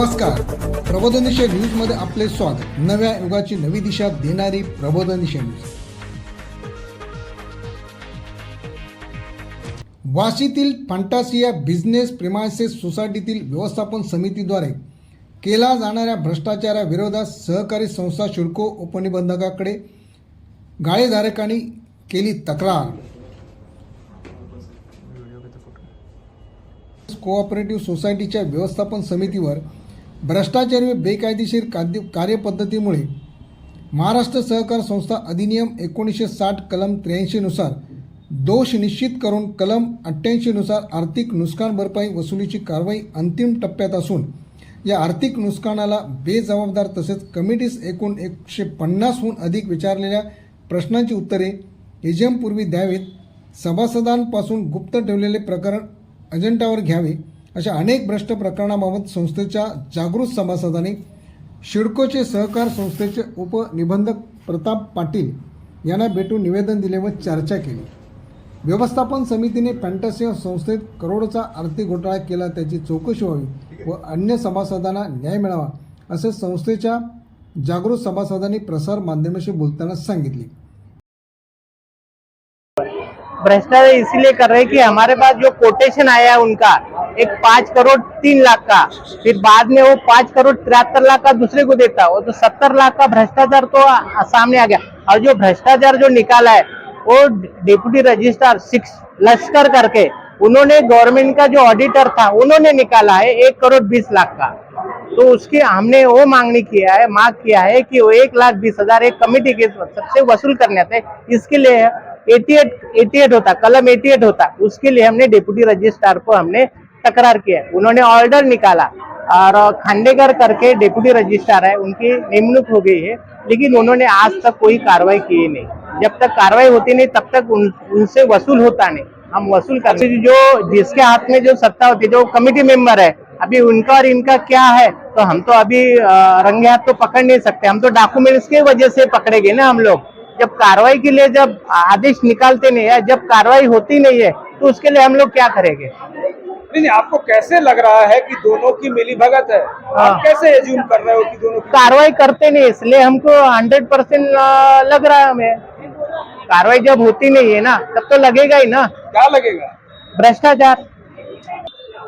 नमस्कार. प्रबोधनिशय न्यूजमध्ये आपले स्वागत नव्या युगाची नवी दिशा देणारी प्रबोधनिशय न्यूज. वाशीतील फंटासिया बिझनेस प्रिमायसेस सोसायटीतील व्यवस्थापन समितीद्वारे केला जाणाऱ्या भ्रष्टाचाराविरोधात सहकारी संस्था शुल्क उपनिबंधकाकडे गाळेधारकांनी केली तक्रार. कोऑपरेटिव्ह सोसायटीच्या व्यवस्थापन समितीवर भ्रष्टाचार व बेकायदेशीर काद्य कार्यपद्धतीमुळे महाराष्ट्र सहकार संस्था अधिनियम एकोणीसशे साठ कलम त्र्याऐंशीनुसार दोष निश्चित करून कलम अठ्ठ्याऐंशीनुसार आर्थिक नुकसान भरपाई वसुलीची कारवाई अंतिम टप्प्यात असून या आर्थिक नुकसानाला बेजबाबदार तसेच कमिटीस एकूण एकशे पन्नासहून अधिक विचारलेल्या प्रश्नांची उत्तरे एजमपूर्वी द्यावीत. सभासदांपासून गुप्त ठेवलेले प्रकरण अजेंडावर घ्यावे. अशा अनेक भ्रष्ट प्रकरणाबाबत संस्थेच्या जागृत सभासदांनी शिडकोचे सहकार संस्थेचे उपनिबंधक प्रताप पाटील यांना भेटून निवेदन दिले व चर्चा केली. व्यवस्थापन समितीने फॅन्टसी संस्थेत करोडचा आर्थिक घोटाळा केला त्याची चौकशी व्हावी व अन्य सभासदांना न्याय मिळावा असे संस्थेच्या जागृत सभासदांनी प्रसार माध्यमाशी बोलताना सांगितले. भ्रष्टाचार इसीलिए कर रहे हैं कि हमारे पास जो कोटेशन आया है उनका, एक पाँच करोड़ तीन लाख का, फिर बाद में वो पाँच करोड़ तिहत्तर लाख का दूसरे को देता वो तो सत्तर लाख का भ्रष्टाचार तो सामने आ गया। और जो भ्रष्टाचार जो निकाला है, वो डिप्टी रजिस्ट्रार सिक्स लश्कर करके, उन्होंने गवर्नमेंट का जो ऑडिटर था, उन्होंने निकाला है एक करोड़ बीस लाख का। तो उसकी हमने वो मांगनी किया है, मांग किया है कि वो एक लाख बीस हज़ार एक कमिटी के सबसे वसूल करने थे, इसके लिए एटी एट होता कलम एटी होता। उसके लिए हमने डिप्टी रजिस्ट्रार को हमने तकरार किया उन्होंने ऑर्डर निकाला और खांडेकर करके डिप्टी रजिस्ट्रार है उनकी निमणूक हो गई है लेकिन उन्होंने आज तक कोई कार्रवाई की नहीं। जब तक कार्रवाई होती नहीं तब तक उन, उनसे वसूल होता नहीं। हम वसूल करते जो जिसके हाथ में जो सत्ता होती है जो कमिटी मेंबर है अभी उनका और इनका क्या है तो हम तो अभी रंगे हाथ तो पकड़ नहीं सकते। हम तो डॉक्यूमेंट्स के वजह से पकड़ेंगे ना हम लोग। जब कार्रवाई के लिए जब आदेश निकालते नहीं है जब कार्रवाई होती नहीं है तो उसके लिए हम लोग क्या करेंगे? नहीं नहीं आपको कैसे लग रहा है कि दोनों की मिली भगत है? हाँ। आप कैसे एज्यूम कर रहे हो कि दोनों की कार्रवाई करते नहीं इसलिए हमको हंड्रेड परसेंट लग रहा है हमें। कार्रवाई जब होती नहीं है ना तब तो लगेगा ही ना। क्या लगेगा? भ्रष्टाचार।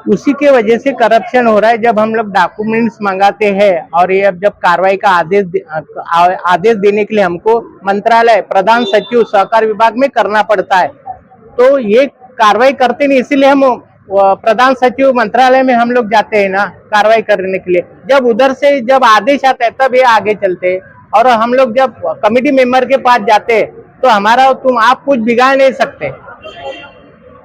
उसी के वजह से करप्शन हो रहा है जब हम लोग डॉक्यूमेंट्स मंगाते हैं और ये अब जब कार्रवाई का आदेश दे- आदेश देने के लिए हमको मंत्रालय, प्रधान सचिव, सहकार विभाग में करना पड़ता है। तो ये कार्रवाई करते नहीं, इसीलिए हम प्रधान सचिव मंत्रालय में हम लोग जाते हैं ना कार्रवाई करने के लिए। जब उधर से जब आदेश आता है, तब ये आगे चलते और हम लोग जब कमिटी मेंबर के पास जाते तो हमारा, तुम आप कुछ बिगाड़ नहीं सकते।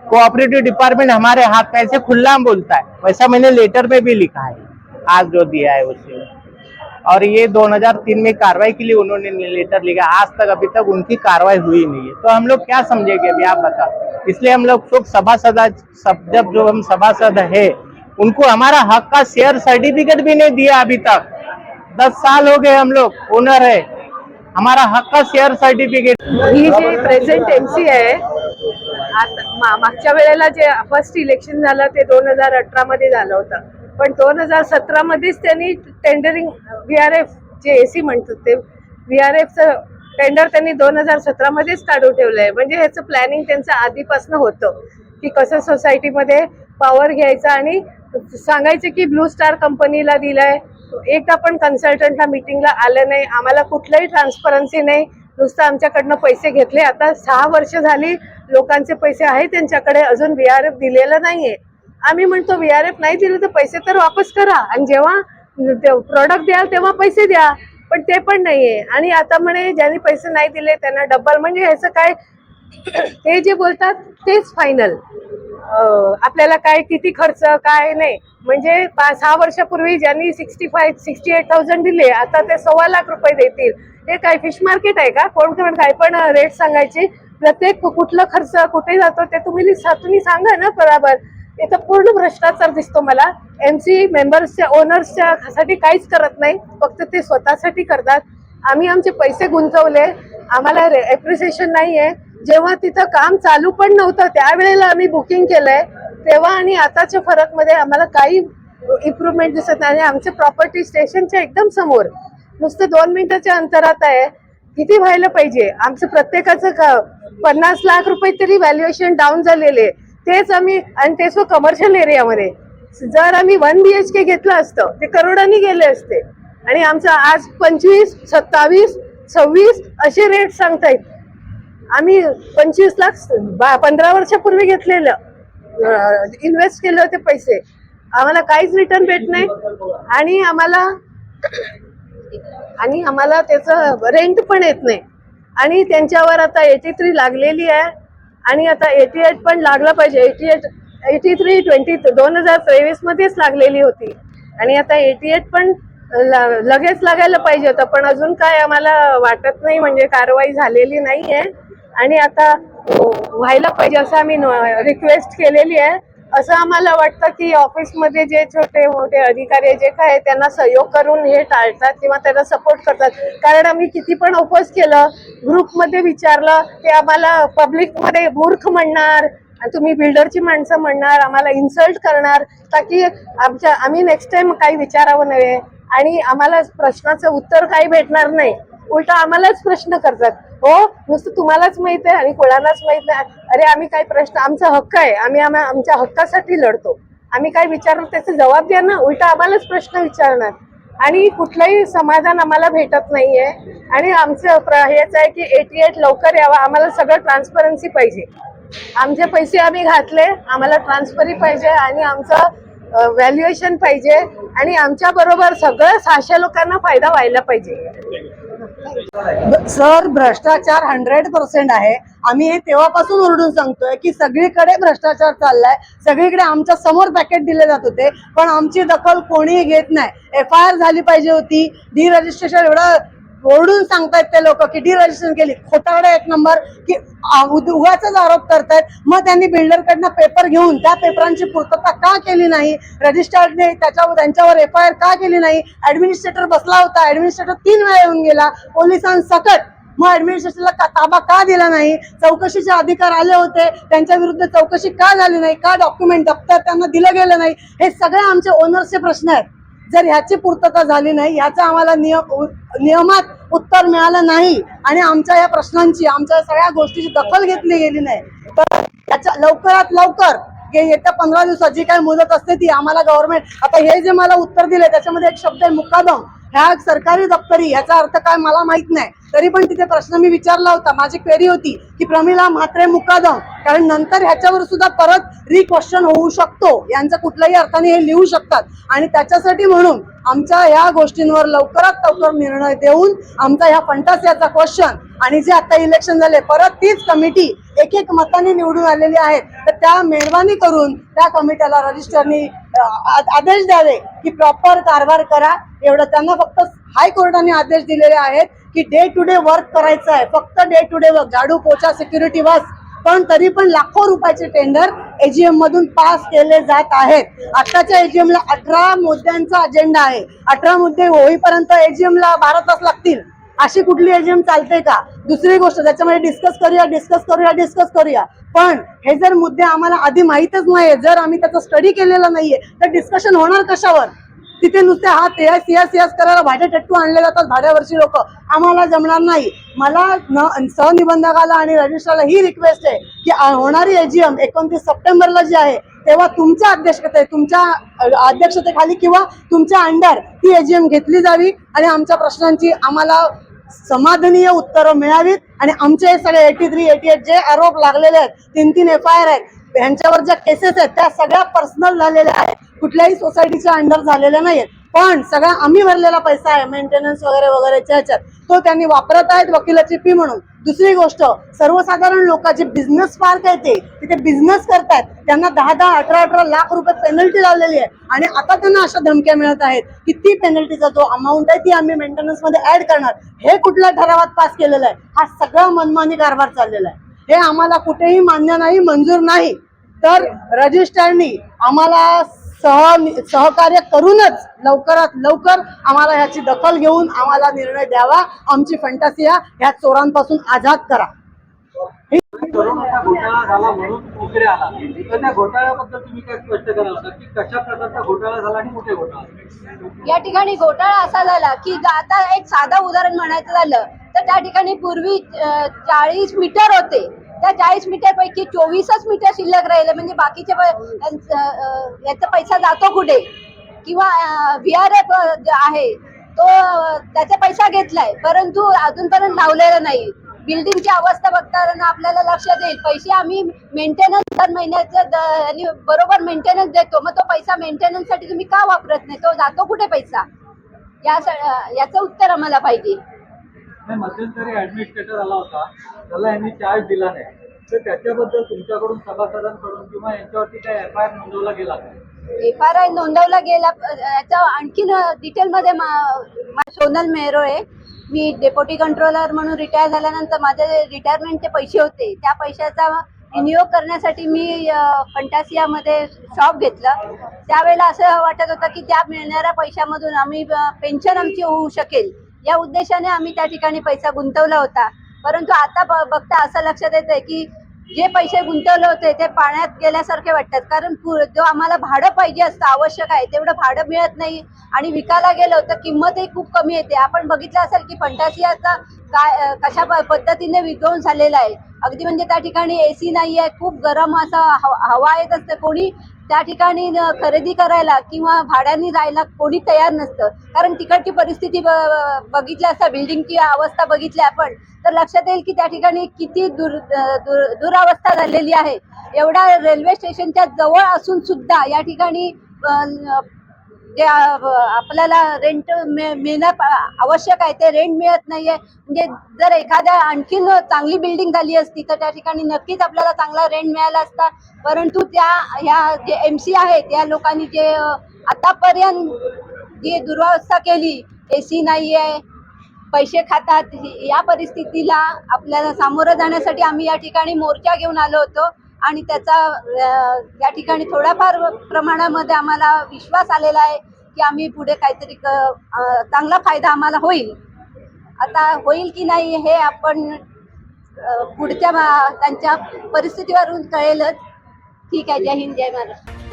कोऑपरेटिव डिपार्टमेंट हमारे हाथ में ऐसे खुला बोलता है। वैसा मैंने लेटर में भी लिखा है। आज जो दिया है उससे और ये 2003 में कार्रवाई के लिए उन्होंने लेटर लिखा। आज तक अभी तक उनकी कार्रवाई हुई नहीं है। तो हम लोग क्या समझेंगे अभी? आप बताओ। इसलिए हम लोग सब सभासद सब जब जो हम सभासद है, उनको हमारा हक का शेयर सर्टिफिकेट भी नहीं दिया अभी तक। दस साल हो गए हम लोग ओनर है। हमारा हक का शेयर सर्टिफिकेट ही जी प्रेझेंट एम सी आहे आता मा- मागच्या वेळेला जे फर्स्ट इलेक्शन झालं ते दोन हजार अठरा मध्ये झालं होतं. पण दोन हजार सतरा मध्येच त्यांनी tendering V R F J AC म्हणतो ते व्ही आर एफचं टेंडर त्यांनी दोन हजार सतरा मध्येच काढून ठेवलंय म्हणजे ह्याचं प्लॅनिंग त्यांचं आधीपासून होतं की कसं सोसायटीमध्ये पॉवर घ्यायचं आणि सांगायचं की ब्लू स्टार कंपनीला दिलंय. एकदा पण कन्सल्टंटला मिटिंगला आलं नाही. आम्हाला कुठलंही ट्रान्सपरन्सी नाही. नुसतं आमच्याकडनं पैसे घेतले. आता सहा वर्ष झाली लोकांचे पैसे आहे त्यांच्याकडे अजून व्ही आर एफ दिलेलं नाहीये. आम्ही म्हणतो व्ही आर एफ नाही दिले तर पैसे तर वापस करा. आणि जेव्हा प्रॉडक्ट द्याल तेव्हा पैसे द्या. पण ते पण नाहीये. आणि आता म्हणे ज्यांनी पैसे नाही दिले त्यांना डबल म्हणजे ह्याचं काय? ते जे बोलतात तेच फायनल आपल्याला काय किती खर्च काय नाही. म्हणजे पाच सहा वर्षापूर्वी ज्यांनी sixty five sixty eight thousand दिले आता ते सव्वा लाख रुपये देतील. हे काय फिश मार्केट आहे का? कोण कोण काय पण रेट सांगायचे. प्रत्येक कुठला खर्च कुठे जातो ते तुम्ही तुम्ही सांगा ना बरोबर. इथं पूर्ण भ्रष्टाचार दिसतो मला. एम सी मेंबर्सच्या ओनर्सच्या साठी काहीच करत नाही. फक्त ते स्वतःसाठी करतात. आम्ही आमचे पैसे गुंतवले. आम्हाला एप्रिसिएशन नाही आहे जेव्हा तिथं काम चालू पण नव्हतं त्यावेळेला आम्ही बुकिंग केलंय. तेव्हा आणि आताच्या फरकमध्ये आम्हाला काही इम्प्रूव्हमेंट दिसत नाही. आणि आमच्या प्रॉपर्टी स्टेशनच्या एकदम समोर. नुसतं दोन मिनिटाच्या अंतरात आहे. किती व्हायला पाहिजे? आमचं प्रत्येकाचं पन्नास लाख रुपये तरी व्हॅल्युएशन डाऊन झालेले तेच आम्ही आणि तेच कमर्शियल एरियामध्ये जर आम्ही वन बी एच के घेतलं असतं ते करोडांनी गेले असते. आणि आमचं आज पंचवीस सत्तावीस सव्वीस असे रेट सांगतायत. आम्ही पंचवीस लाख बा- पंधरा वर्षापूर्वी घेतलेलं. इन्व्हेस्ट केले होते पैसे. आम्हाला काहीच रिटर्न भेट नाही. आणि आम्हाला आणि आम्हाला त्याचं रेंट पण येत नाही. आणि त्यांच्यावर आता एटी थ्री लागलेली आहे. आणि आता एटी एट पण लागला पाहिजे. Eighty eight eighty three twenty दोन हजार तेवीस मध्येच लागलेली होती. आणि आता एटी एट पण ल- लगेच लागायला पाहिजे होतं. पण अजून काय आम्हाला वाटत नाही म्हणजे कारवाई झालेली नाही आहे आणि आता व्हायला पाहिजे असं आम्ही रिक्वेस्ट केलेली आहे. असं आम्हाला वाटतं की ऑफिसमध्ये जे छोटे मोठे अधिकारी जे काय त्यांना सहयोग करून हे टाळतात किंवा त्यांना सपोर्ट करतात. कारण आम्ही किती पण उपवास केलं ग्रुपमध्ये विचारलं ते आम्हाला पब्लिकमध्ये मूर्ख म्हणणार आणि तुम्ही बिल्डरची माणसं म्हणणार आम्हाला इन्सल्ट करणार ताकी आमच्या आम्ही नेक्स्ट टाइम काही विचारावं नव्हे आणि आम्हाला प्रश्नाचं उत्तर काही भेटणार नाही. उलटा आम्हालाच प्रश्न करतात. हो नुसतं तुम्हालाच माहीत आहे आणि कोणालाच माहीत नाही. अरे आम्ही काही प्रश्न आमचा हक्क आहे. आम्ही आम्हा- आमच्या हक्कासाठी लढतो. आम्ही काय विचारणार त्याचे जबाब द्या ना. उलट आम्हालाच प्रश्न विचारणार. आणि कुठलंही समाधान आम्हाला भेटत नाहीये. आणि आमचं प्र- हेच आहे की एटी एट लवकर यावा. आम्हाला सगळं ट्रान्सपरन्सी पाहिजे. आमचे पैसे आम्ही घातले आम्हाला ट्रान्सफरी पाहिजे आणि आमचं व्हॅल्युएशन पाहिजे. आणि आमच्या बरोबर सगळं सहाशे लोकांना फायदा व्हायला पाहिजे. सर भ्रष्टाचार हंड्रेड पर्सेंट आहे. आम्ही हे तेव्हापासून ओरडून सांगतोय की सगळीकडे भ्रष्टाचार चाललाय. सगळीकडे आमच्यासमोर पॅकेट दिले जात होते पण आमची दखल कोणीही घेत नाही. एफ आय आर झाली पाहिजे होती. डी रजिस्ट्रेशन एवढं ओरडून सांगतायत ते लोक की डी रजिस्ट्रेशन केली. खोटारडा एक नंबर की आ, आरोप करतायत. मग त्यांनी बिल्डरकडनं पेपर घेऊन त्या पेपरांची पूर्तता का केली नाही? रजिस्टर्डने त्याच्यावर त्यांच्यावर एफ आय आर का केली नाही? ऍडमिनिस्ट्रेटर बसला होता. ऍडमिनिस्ट्रेटर तीन वेळा येऊन गेला. पोलिसांसकट मग ऍडमिनिस्ट्रेशनला का ताबा का दिला नाही? चौकशीचे अधिकार आले होते. त्यांच्या विरुद्ध चौकशी का झाली नाही? का डॉक्युमेंट दप्तर त्यांना दिलं गेलं नाही? हे सगळे आमचे ओनर्सचे प्रश्न आहेत. जर ह्याची पूर्तता झाली नाही ह्याचं आम्हाला नियम उ- नियमात उत्तर मिळालं नाही आणि आमच्या या प्रश्नांची आमच्या सगळ्या गोष्टीची दखल घेतली गेली नाही तर याच्या लवकरात लवकर येत्या पंधरा दिवसात जी काही मुदत असते ती आम्हाला गव्हर्नमेंट आता हे जे मला उत्तर दिले त्याच्यामध्ये एक शब्द आहे मुकादम ह्या सरकारी दप्तरी याचा अर्थ काय मला माहीत नाही. तरी पण तिथे प्रश्न मी विचारला होता. माझी क्वेरी होती की प्रमिला म्हात्रे मुकादम कारण नंतर ह्याच्यावर सुद्धा परत रिक्वेश्चन होऊ शकतो. यांचं कुठल्याही अर्थाने हे लिहू शकतात. आणि त्याच्यासाठी म्हणून आमच्या ह्या गोष्टींवर लवकरात लवकर निर्णय देऊन आमचा ह्या फंटासियाचा क्वेश्चन आणि जे आता इलेक्शन झाले परत तीच कमिटी एक एक मताने निवडून आलेली आहे तर त्या मेहरबानी करून त्या कमिट्याला रजिस्टरनी आदेश द्यावे की प्रॉपर कारभार करा. एवढं त्यांना फक्त हायकोर्टाने आदेश दिलेले आहेत की डे टू डे वर्क करायचं आहे. फक्त डे टू डे वर्क झाडू पोचा सिक्युरिटी बस. पण तरी पण लाखो रुपयाचे टेंडर एजीएम मधून पास केले जात आहेत. आताच्या एजीएमला अठरा मुद्द्यांचा अजेंडा आहे. अठरा मुद्दे होईपर्यंत एजीएमला बारा तास लागतील. अशी कुठली एजीएम चालते का? दुसरी गोष्ट त्याच्यामध्ये डिस्कस करूया डिस्कस करूया डिस्कस करूया. पण हे जर मुद्दे आम्हाला आधी माहीतच नाहीये जर आम्ही त्याचा स्टडी केलेला नाहीये तर डिस्कशन होणार कशावर? तिथे नुसते हा यस यस यस करायला भाड्या टट्टू आणले जातात भाड्यावरची लोक. आम्हाला जमणार नाही. मला न सहनिबंधकाला आणि रजिस्ट्रारला ही रिक्वेस्ट आहे की होणारी एजीएम एकोणतीस सप्टेंबरला जी आहे तेव्हा तुमच्या अध्यक्षते तुमच्या अध्यक्षतेखाली किंवा तुमच्या अंडर ती एजीएम घेतली जावी आणि आमच्या प्रश्नांची आम्हाला समाधानीय उत्तरं मिळावीत. आणि आमचे हे सगळे एटी थ्री एटी एट जे आरोप लागलेले आहेत तीन तीन एफ आय आर आहेत यांच्यावर ज्या केसेस आहेत त्या सगळ्या पर्सनल झालेल्या आहेत. कुठल्याही सोसायटीच्या अंडर झालेल्या नाहीत पण सगळा आम्ही भरलेला पैसा आहे मेंटेनन्स वगैरे वगैरेच्या ह्याच्यात. तो त्यांनी वापरत आहेत वकिलाची फी म्हणून. दुसरी गोष्ट सर्वसाधारण लोक जे बिझनेस पार्क आहे ते तिथे बिझनेस करतायत. त्यांना दहा दहा अठरा अठरा लाख रुपये पेनल्टी लावलेली आहे. आणि आता त्यांना अशा धमक्या मिळत आहेत की ती पेनल्टीचा जो अमाऊंट आहे ती आम्ही मेंटेनन्समध्ये ऍड करणार. हे कुठल्या ठरावात पास केलेलं आहे? हा सगळा मनमानी कारभार चाललेला आहे. हे आम्हाला कुठेही मान्य नाही मंजूर नाही. तर रजिस्ट्रारनी आम्हाला सह सहकार्य करूनच लवकरात लवकर आम्हाला ह्याची दखल घेऊन आम्हाला निर्णय द्यावा. आमची फंटासिया ह्या चोरांपासून आझाद करा. तरुणाचा घोटाळा झाला म्हणून इकडे आला. तर त्या घोटाळ्याबद्दल तुम्ही काय स्पष्ट कराल का? की कशा प्रकारचा घोटाळा झाला आणि कुठे घोटाळा या ठिकाणी घोटाळा असा झाला की आता एक साधं उदाहरण म्हणायचं झालं तर त्या ठिकाणी पूर्वी चाळीस मीटर होते. त्या चाळीस मीटर पैकी चोवीसच मीटर शिल्लक राहिले. म्हणजे बाकीचे याचा पैसा जातो कुठे? किंवा व्ही आर एफ आहे तो त्याचा पैसा घेतलाय. परंतु अजूनपर्यंत लावलेला नाही. बिल्डिंगची अवस्था बघताना आपल्याला लक्षात येईल. पैसे आम्ही मेंटेनन्स दर महिन्याचं बरोबर मेंटेनन्स देतो. मग तो पैसा मेंटेनन्ससाठी तुम्ही का वापरत नाही? तो जातो कुठे पैसा? या याचं उत्तर आम्हाला पाहिजे. नाही मध्यंतरी ऍडमिनिस्ट्रेटर आला होता. त्याला यांनी चार्ज दिला नाही. तर त्याच्याबद्दल तुमच्याकडून सभासदांकडून किंवा यांच्यावरती काय एफ आय आर नोंदवला गेला का? एफ आर आय नोंदवला गेला. याचा आणखीन डिटेलमध्ये सोनल मेहरो आहे मी डेप्युटी कंट्रोलर म्हणून रिटायर झाल्यानंतर माझे रिटायरमेंटचे पैसे होते. त्या पैशाचा विनियोग करण्यासाठी मी फंटासियामध्ये शॉप घेतलं. त्यावेळेला असं वाटत होतं की त्या मिळणाऱ्या पैशामधून आम्ही पेन्शन आमची होऊ शकेल. या उद्देशाने आम्ही त्या ठिकाणी पैसा गुंतवला होता. परंतु आता ब- बघता असं लक्षात येत आहे की जे पैसे गुंतवले होते ते पाण्यात गेल्यासारखे वाटतात. कारण पु- जो आम्हाला भाडं पाहिजे असतं आवश्यक आहे तेवढं भाडं मिळत नाही आणि विकायला गेलं तर किंमतही खूप कमी येते. आपण बघितलं असेल की फंटासियाचा काय कशा प- पद्धतीने विध्वंस झालेला आहे. अगदी म्हणजे त्या ठिकाणी एसी नाही आहे खूप गरम असा हवा हवा येत असते. कोणी त्या ठिकाणी खरेदी करायला किंवा भाड्याने राहायला कोणी तयार नसतं. कारण तिकडची परिस्थिती ब- बघितली असता बिल्डिंगची अवस्था बघितली आपण तर लक्षात येईल की त्या ठिकाणी किती दुर दुरावस्था झालेली आहे. एवढा रेल्वे स्टेशनच्या जवळ असून सुद्धा या ठिकाणी जे आपल्याला रेंट मिळणं आवश्यक आहे ते रेंट मिळत नाहीये. म्हणजे जर एखाद्या आणखीन चांगली बिल्डिंग झाली असती तर त्या ठिकाणी नक्कीच आपल्याला चांगला रेंट मिळाला असता. परंतु त्या ह्या जे एम सी आहेत त्या लोकांनी जे आतापर्यंत जी दुरावस्था केली ए सी नाही आहे पैसे खातात या परिस्थितीला आपल्याला सामोरं जाण्यासाठी आम्ही या ठिकाणी मोर्चा घेऊन आलो होतो. आणि त्याचा या ठिकाणी थोड्याफार प्रमाणामध्ये आम्हाला विश्वास आलेला आहे की आम्ही पुढे काहीतरी क- चांगला फायदा आम्हाला होईल. आता होईल की नाही हे आपण पुढच्या मा- त्यांच्या परिस्थितीवरून कळेलच. ठीक आहे. जय हिंद जय महाराष्ट्र.